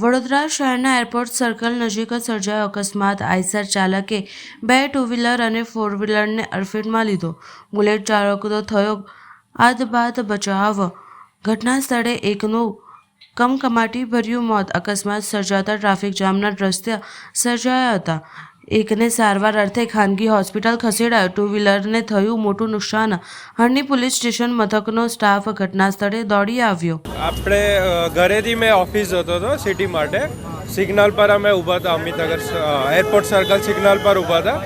વડોદરા શહેરના airport circle નજીક સર્જાયો અકસ્માત. આઈસર ચાલકે બે ટુ વ્હીલર અને ફોર વ્હીલરને અડફેટમાં લીધો. બુલેટ ચાલક તો થયો આદ બાદ બચાવ. ઘટના સ્થળે એકનું કમકમાટી ભર્યું મોત. અકસ્માત સર્જાતા ટ્રાફિક જામના દ્રશ્ય સર્જાયા હતા. એકને સારવાર અર્થે ખાનગી હોસ્પિટલ ખસેડાયો. ટુ વ્હીલરને થયું મોટું નુકસાન. હણની પોલીસ સ્ટેશન મથકનો સ્ટાફ ઘટના સ્થળે દોડી આવ્યો. આપણે ઘરેથી મેં ઓફિસ જતો હતો સિટી માટે. સિગ્નલ પર અમે ઊભા હતા, અમિતનગર એરપોર્ટ સર્કલ સિગ્નલ પર ઊભા હતા.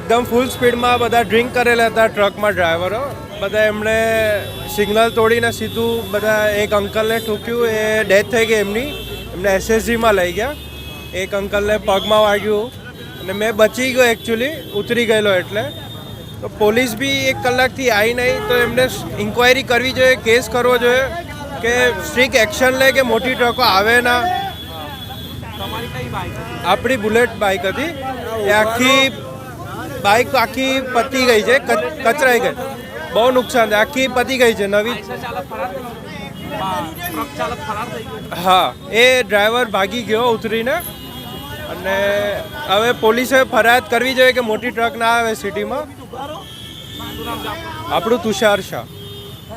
એકદમ ફૂલ સ્પીડમાં બધા ડ્રિંક કરેલા હતા ટ્રકમાં ડ્રાઈવરો બધા એમણે સિગ્નલ તોડીને સીધું બધા એક અંકલને ઠૂક્યું એ ડેથ થઈ ગઈ એમની. એમને એસએસજીમાં લઈ ગયા. એક અંકલને પગમાં વાગ્યું. અને મેં બચી ગયો એકચ્યુઅલી ઉતરી ગયેલો એટલે. તો પોલીસ બી એક કલાકથી આવી નહીં તો એમને ઇન્ક્વાયરી કરવી જોઈએ કેસ કરવો જોઈએ કે સ્ટ્રિક એક્શન લે કે મોટી ટ્રકો આવે ના. આપણી બુલેટ બાઇક હતી. એ આખી બાઇક આખી પતી ગઈ છે કચ- કચરાઈ ગઈ. બહુ નુકસાન છે આખી પતી ગઈ છે નવી. હા એ ડ્રાઈવર ભાગી ગયો ઉતરીને. અને હવે પોલીસે ફરિયાદ કરવી જોઈએ કે મોટી ટ્રક ના આવે સિટીમાં? આપણું તુષાર શાહ.